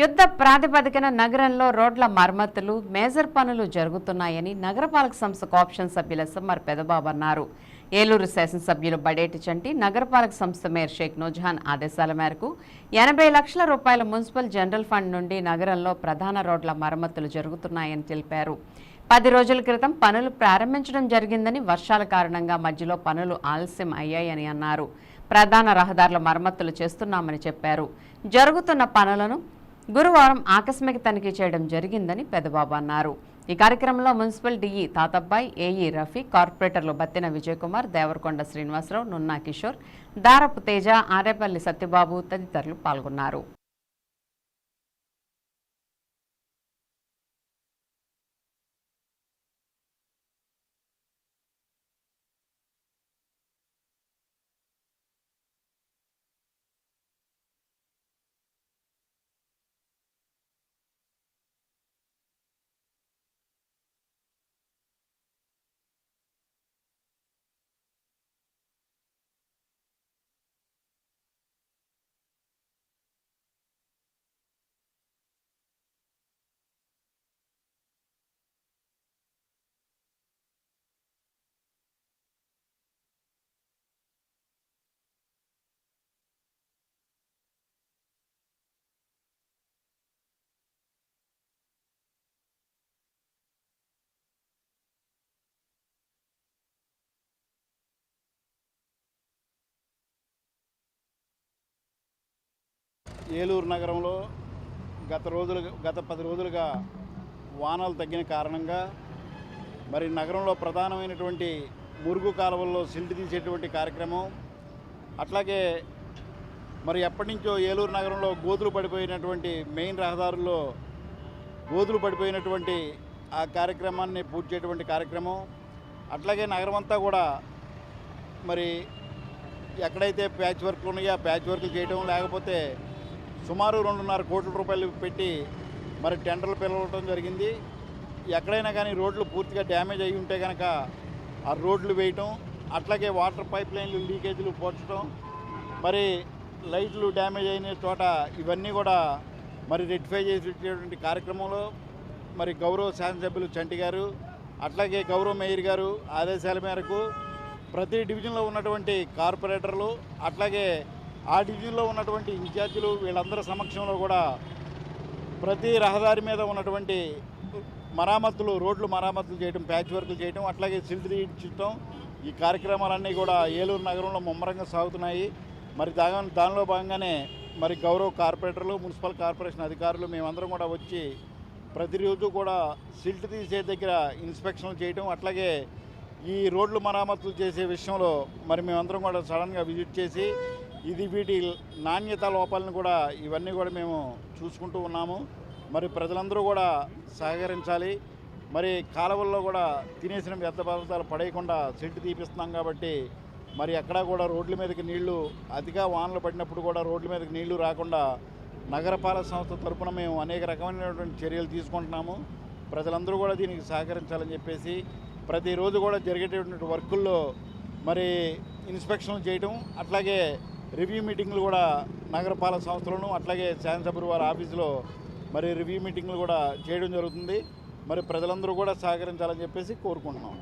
యుద్ధ ప్రాతిపదికన నగరంలో రోడ్ల మరమ్మతులు మేజర్ పనులు జరుగుతున్నాయని నగరపాలక సంస్థ కోఆప్షన్ సభ్యుల ఎస్ఎంఆర్ పెదబాబు అన్నారు. ఏలూరు శాసనసభ్యులు బడేటి చంటి నగరపాలక సంస్థ మేయర్ షేక్ నూజహాన్ ఆదేశాల మేరకు ఎనభై లక్షల రూపాయల మున్సిపల్ జనరల్ ఫండ్ నుండి నగరంలో ప్రధాన రోడ్ల మరమ్మతులు జరుగుతున్నాయని తెలిపారు. పది రోజుల క్రితం పనులు ప్రారంభించడం జరిగిందని వర్షాల కారణంగా మధ్యలో పనులు ఆలస్యం అయ్యాయని అన్నారు. ప్రధాన రహదారుల మరమ్మతులు చేస్తున్నామని చెప్పారు. జరుగుతున్న పనులను గురువారం ఆకస్మిక తనిఖీ చేయడం జరిగిందని పెదబాబు అన్నారు. ఈ కార్యక్రమంలో municipal DE Tatabbayi AE Rafi కార్పొరేటర్లు బత్తిన విజయకుమార్ దేవరకొండ శ్రీనివాసరావు నున్నా కిషోర్ దారపు తేజ ఆరేపల్లి సత్యబాబు తదితరులు పాల్గొన్నారు. ఏలూరు నగరంలో గత రోజులు గత పది రోజులుగా వానలు తగ్గిన కారణంగా మరి నగరంలో ప్రధానమైనటువంటి మురుగు కాలువల్లో సిల్ట్ తీసేటువంటి కార్యక్రమం అట్లాగే మరి ఎప్పటి నుంచో ఏలూరు నగరంలో గోతులు పడిపోయినటువంటి మెయిన్ రహదారుల్లో గోతులు పడిపోయినటువంటి ఆ కార్యక్రమాన్ని పూర్తి చేయటువంటి కార్యక్రమం అట్లాగే నగరం అంతా కూడా మరి ఎక్కడైతే ప్యాచ్ వర్క్లు ఉన్నాయో ఆ ప్యాచ్ వర్క్లు చేయడం లేకపోతే సుమారు రెండున్నర కోట్ల రూపాయలు పెట్టి మరి టెండర్లు పిలవడం జరిగింది. ఎక్కడైనా కానీ రోడ్లు పూర్తిగా డ్యామేజ్ అయి ఉంటే కనుక ఆ రోడ్లు వేయటం అట్లాగే వాటర్ పైప్ లైన్లు లీకేజీలు పోర్చడం మరి లైట్లు డ్యామేజ్ అయిన చోట ఇవన్నీ కూడా మరి రెక్టిఫై చేసేటువంటి కార్యక్రమంలో మరి గౌరవ శాసనసభ్యులు చంటి గారు అట్లాగే గౌరవ మేయర్ గారు ఆదేశాల మేరకు ప్రతి డివిజన్లో ఉన్నటువంటి కార్పొరేటర్లు అట్లాగే ఆ డివిజన్లో ఉన్నటువంటి ఇన్ఛార్జీలు వీళ్ళందరి సమక్షంలో కూడా ప్రతి రహదారి మీద ఉన్నటువంటి మరామతులు రోడ్లు మరామతులు చేయడం ప్యాచ్ వర్క్లు చేయడం అట్లాగే సిల్ట్ తీయించడం ఈ కార్యక్రమాలన్నీ కూడా ఏలూరు నగరంలో ముమ్మరంగా సాగుతున్నాయి. మరి దాగా దానిలో భాగంగానే మరి గౌరవ కార్పొరేటర్లు మున్సిపల్ కార్పొరేషన్ అధికారులు మేమందరం కూడా వచ్చి ప్రతిరోజు కూడా సిల్ట్ తీసే దగ్గర ఇన్స్పెక్షన్లు చేయడం అట్లాగే ఈ రోడ్లు మరామతులు చేసే విషయంలో మరి మేమందరం కూడా సడన్గా విజిట్ చేసి ఇది వీటి నాణ్యత లోపాలను కూడా ఇవన్నీ కూడా మేము చూసుకుంటూ ఉన్నాము. మరి ప్రజలందరూ కూడా సహకరించాలి. మరి కాలువల్లో కూడా తినేసిన వ్యర్థ పదార్థాలు పడేయకుండా సెట్ తీపిస్తున్నాం కాబట్టి మరి ఎక్కడా కూడా రోడ్ల మీదకి నీళ్ళు అతిగా వానలు పడినప్పుడు కూడా రోడ్ల మీదకి నీళ్ళు రాకుండా నగరపాలక సంస్థ తరపున మేము అనేక రకమైనటువంటి చర్యలు తీసుకుంటున్నాము. ప్రజలందరూ కూడా దీనికి సహకరించాలని చెప్పేసి ప్రతిరోజు కూడా జరిగేటటువంటి వర్కుల్లో మరి ఇన్స్పెక్షన్లు చేయటం అట్లాగే రివ్యూ మీటింగ్లు కూడా నగరపాలక సంస్థలను అట్లాగే శాసనసభ్యులు వారి ఆఫీసులో మరి రివ్యూ మీటింగ్లు కూడా చేయడం జరుగుతుంది. మరి ప్రజలందరూ కూడా సహకరించాలని చెప్పేసి కోరుకుంటున్నాం.